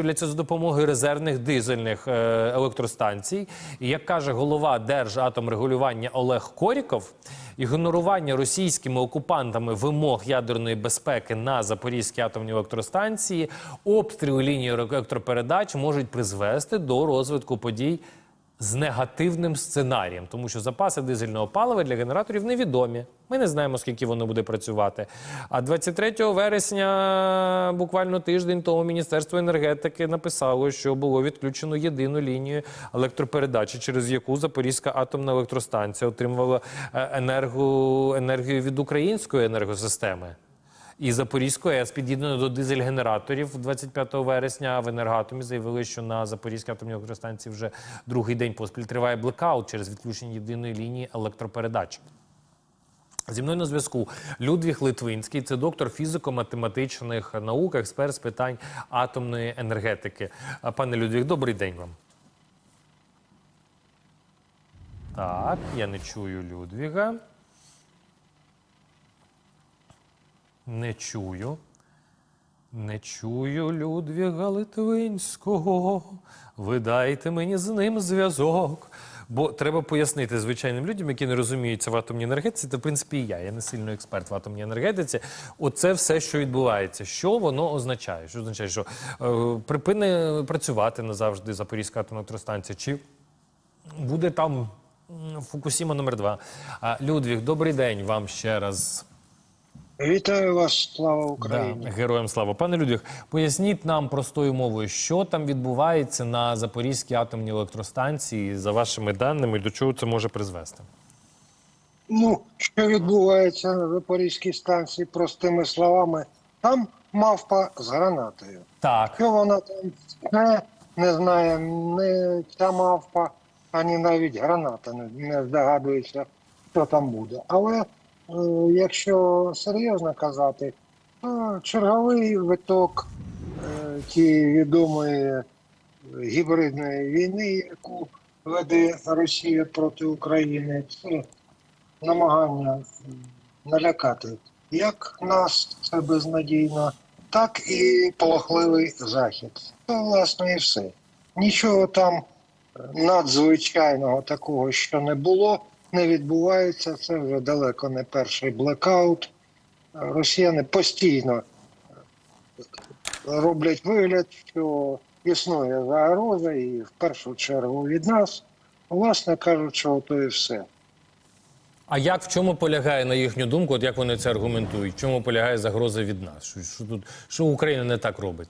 Робляться за допомогою резервних дизельних е, електростанцій. І як каже голова Держатомрегулювання Олег Коріков, ігнорування російськими окупантами вимог ядерної безпеки на Запорізькій атомній електростанції, обстріли лінії електропередач можуть призвести до розвитку подій з негативним сценарієм, тому що запаси дизельного палива для генераторів невідомі. Ми не знаємо, скільки воно буде працювати. А 23 вересня, буквально тиждень тому, Міністерство енергетики написало, що було відключено єдину лінію електропередачі, через яку Запорізька атомна електростанція отримувала е, енергію від української енергосистеми. І Запорізької АЕС під'єднано до дизель-генераторів 25 вересня. В енергатомі заявили, що на Запорізькій атомній електростанції вже другий день поспіль триває блекаут через відключення єдиної лінії електропередач. Зі мною на зв'язку Людвіг Литвинський, це доктор фізико-математичних наук, експерт з питань атомної енергетики. Пане Людвіг, добрий день вам. Так, я не чую Людвіга. Не чую. Не чую Людвіга Литвинського. Ви дайте мені з ним зв'язок. Бо треба пояснити звичайним людям, які не розуміються в атомній енергетиці, та в принципі і я, я не сильно експерт в атомній енергетиці. Оце все, що відбувається. Що воно означає? Що означає, що е, припине працювати назавжди Запорізька атомна електростанція? Чи буде там Фукусіма номер 2 Людвіг, добрий день вам ще раз. Вітаю вас, слава Україні. Да, героям слава. Пане Людвіг, поясніть нам простою мовою, що там відбувається на Запорізькій атомній електростанції, за вашими даними, до чого це може призвести? Ну, що відбувається на Запорізькій станції, простими словами, там мавпа з гранатою. Так, Що вона там не, не знає, не ця мавпа, ані навіть граната не, не здогадується, що там буде. Але якщо серйозно казати, то черговий виток е, тієї відомої гібридної війни, яку веде Росія проти України, це намагання налякати як нас це безнадійно, так і полохливий захід. Це власне і все. Нічого там е, надзвичайного такого, що не було, не відбувається. Це вже далеко не перший блекаут. Росіяни постійно роблять вигляд, що існує загроза, і в першу чергу від нас, власне кажучи, ото і все. а як в чому полягає, на їхню думку, от як вони це аргументують? В чому полягає загроза від нас? Що, що тут що Україна не так робить?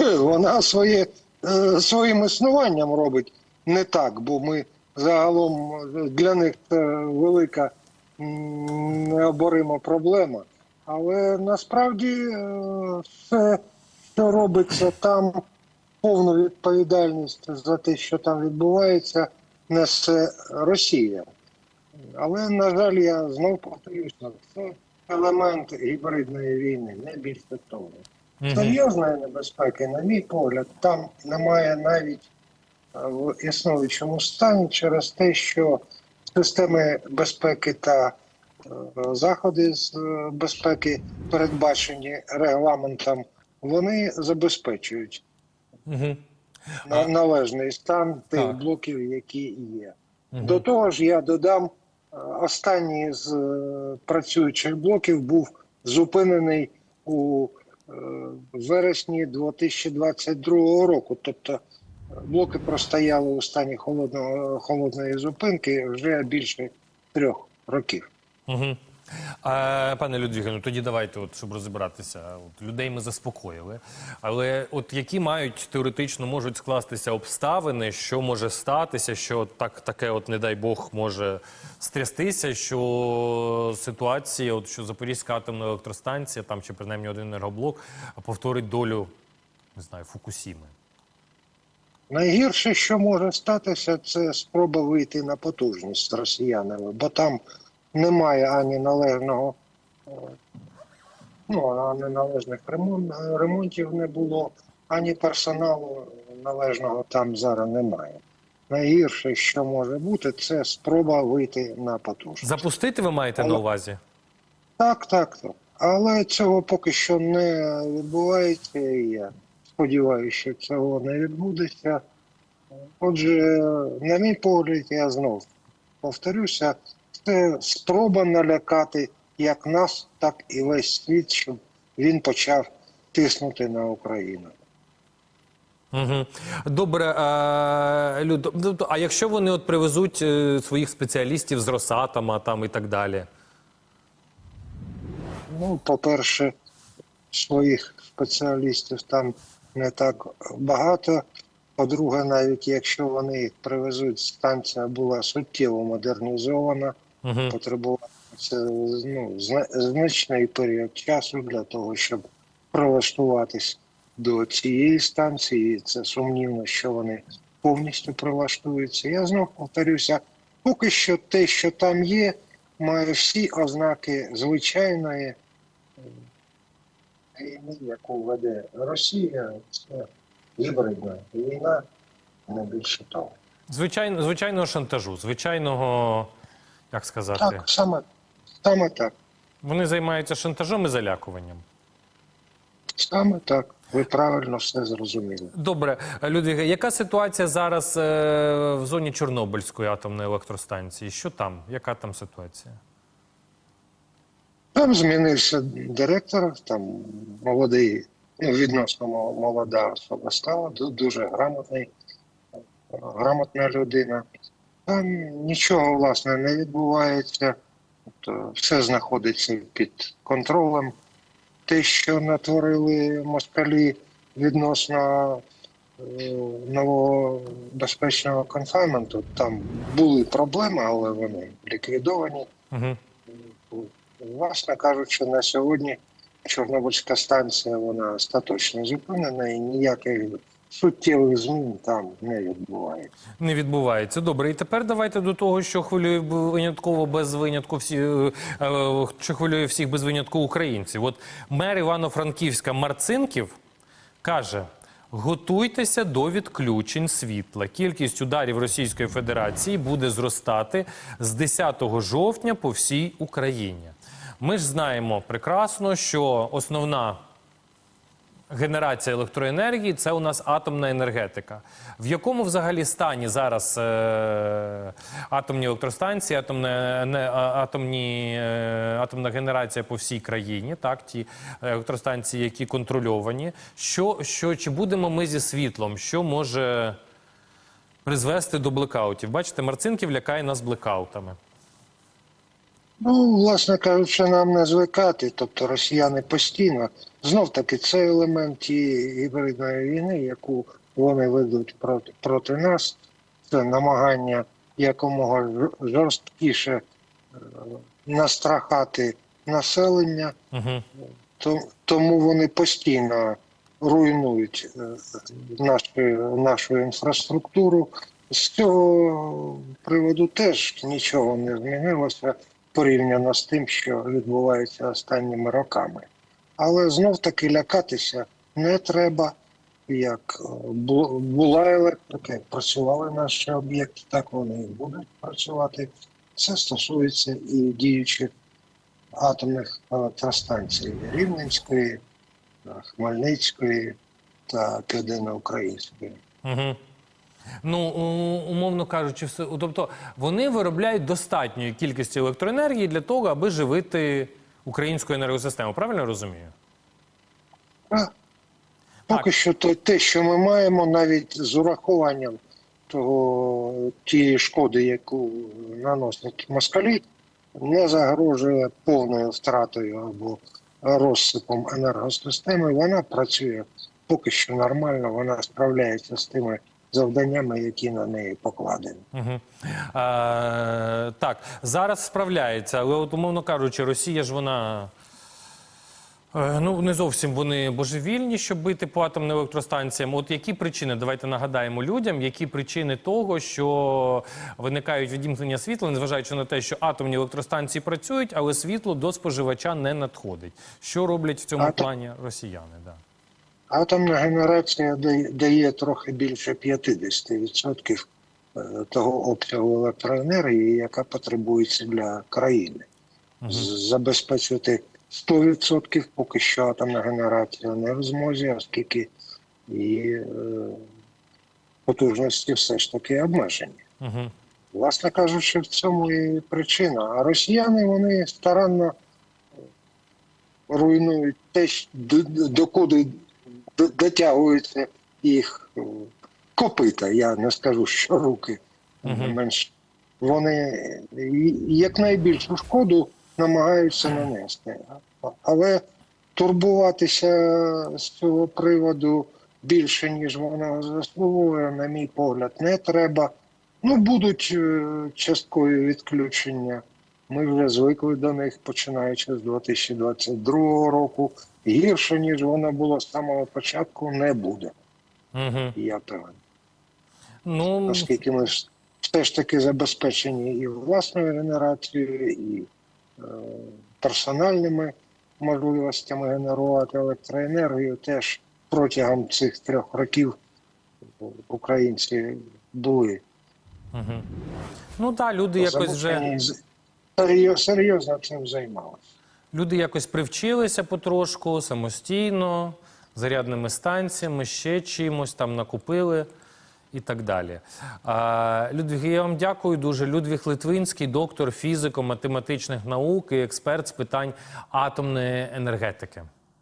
Е, Вона своє, е, своїм існуванням робить не так, бо ми загалом для них це велика необорима проблема. Але насправді е, все, що робиться там, повну відповідальність за те, що там відбувається, несе Росія. Але, на жаль, я знов повторюся, це елемент гібридної війни, не більше того. Серйозної небезпеки, на мій погляд, там немає навіть в існуючому стані через те, що системи безпеки та е, заходи з е, безпеки, передбачені регламентом, вони забезпечують Угу. на- належний стан тих Так. блоків, які є. До того ж, я додам, е, останній з е, працюючих блоків був зупинений у е, вересні 2022 року. Тобто е, блоки простояли у стані холодного, холодної зупинки вже більше трьох років. Угу. А, пане Людвіге, ну тоді давайте, от, щоб розібратися. От, людей ми заспокоїли. Але от які мають теоретично можуть скластися обставини, що може статися, що так, таке, от, не дай Бог, може стрястися, що ситуація, от, що Запорізька атомна електростанція, там чи принаймні один енергоблок, повторить долю, не знаю, Фукусіми. Найгірше, що може статися, це спроба вийти на потужність з росіянами, бо там немає ані належного, е, ну ані належних ремон- ремонтів не було, ані персоналу належного там зараз немає. Найгірше, що може бути, це спроба вийти на потужність. Запустити ви маєте на увазі? Так, так, так. Але цього поки що не відбувається. і Я сподіваюся, що цього не відбудеться. Отже, на мій погляд, я знов повторюся, це спроба налякати як нас, так і весь світ, щоб він почав тиснути на Україну. Угу. Добре, е, Люд, тобто, а якщо вони от привезуть е, своїх спеціалістів з Росатома там і так далі? Ну, по-перше, своїх спеціалістів там не так багато. По-друге, навіть якщо вони їх привезуть, станція була суттєво модернізована, потребувала це ну, значний період часу для того, щоб прилаштуватись до цієї станції. Це сумнівно, що вони повністю прилаштуються. Я знов повторюся, поки що те, що там є, має всі ознаки звичайної війни, яку веде Росія. Це гібридна війна, не більше того. Звичайно, звичайного шантажу, звичайного, як сказати, Так, саме, саме так. вони займаються шантажом і залякуванням. Саме так. Ви правильно все зрозуміли. Добре, Людвіга, яка ситуація зараз е, в зоні Чорнобильської атомної електростанції? Що там? Яка там ситуація? Там змінився директор, там молодий, ну, відносно молода особа стала, дуже грамотний, грамотна людина. Там нічого власне не відбувається, тобто все знаходиться під контролем. Те, що натворили москалі відносно е, нового безпечного конфайменту, там були проблеми, але вони ліквідовані. Угу. Власне кажучи, на сьогодні Чорнобильська станція вона остаточно зупинена і ніяких суттєвих змін там не відбувається. Не відбувається. Добре, і тепер давайте до того, що хвилює винятково без винятку всі, е, е, що хвилює всіх без винятку українців. От мер Івано-Франківська Марцинків каже: готуйтеся до відключень світла. Кількість ударів Російської Федерації буде зростати з 10 жовтня по всій Україні. Ми ж знаємо прекрасно, що основна генерація електроенергії це у нас атомна енергетика. В якому взагалі стані зараз е, атомні електростанції, атомна, не, атомні, е, атомна генерація по всій країні, так, ті електростанції, які контрольовані. Що, що, чи будемо ми зі світлом? Що може призвести до блекаутів? Бачите, Марцинків лякає нас блекаутами. Ну, власне кажучи, нам не звикати. Тобто росіяни постійно знов таки це елемент тієї гібридної війни, яку вони ведуть проти, проти нас. Це намагання якомога жорсткіше е, настрахати населення. Угу. То- Тому вони постійно руйнують е, нашу, нашу інфраструктуру. З цього приводу теж нічого не змінилося порівняно з тим, що відбувається останніми роками. Але знов таки лякатися не треба. Як е, була електрика, як працювали наші об'єкти, так вони і будуть працювати. Це стосується і діючих атомних електростанцій Рівненської, Хмельницької та Південноукраїнської. Угу. Ну, умовно кажучи, все. Тобто вони виробляють достатньої кількості електроенергії для того, аби живити українську енергосистему. Правильно я розумію? А, Поки що то, те, що ми маємо, навіть з урахуванням того тієї шкоди, яку наносять москалі, не загрожує повною втратою або розсипом енергосистеми. Вона працює поки що нормально, вона справляється з тими завданнями, які на неї покладені. Угу. Е, так, зараз справляється, але от, умовно кажучи, Росія ж вона. е, Ну, не зовсім вони божевільні, щоб бити по атомним електростанціям. От які причини? Давайте нагадаємо людям, які причини того, що виникають відімкнення світла, незважаючи на те, що атомні електростанції працюють, але світло до споживача не надходить. Що роблять в цьому Атом- плані росіяни? Да. Атомна генерація дає, трохи більше 50% е, того обсягу електроенергії, яка потребується для країни. Забезпечити 100% поки що атомна генерація не в змозі, оскільки і е, потужності все ж таки обмежені. Угу. Власне кажучи, в цьому і причина. А росіяни вони старанно руйнують те, докуди дотягуються їх копита. Я не скажу, що руки Мгм. менш. Вони якнайбільшу шкоду намагаються нанести. Але турбуватися з цього приводу більше, ніж вона заслуговує, на мій погляд, не треба. Ну, будуть е, часткові відключення. Ми вже звикли до них, починаючи з 2022 року. Гірше, ніж воно було з самого початку, не буде. Угу. Я певен. Ну, Оскільки ми все ж таки забезпечені і власною генерацією, і е, персональними можливостями генерувати електроенергію, теж протягом цих трьох років українці були угу. ну так, люди якось вже. серйозно цим займалися. Люди якось привчилися потрошку самостійно, зарядними станціями, ще чимось там накупили і так далі. А, Людвіг, я вам дякую дуже. Людвіг Литвинський, доктор фізико-математичних наук і експерт з питань атомної енергетики.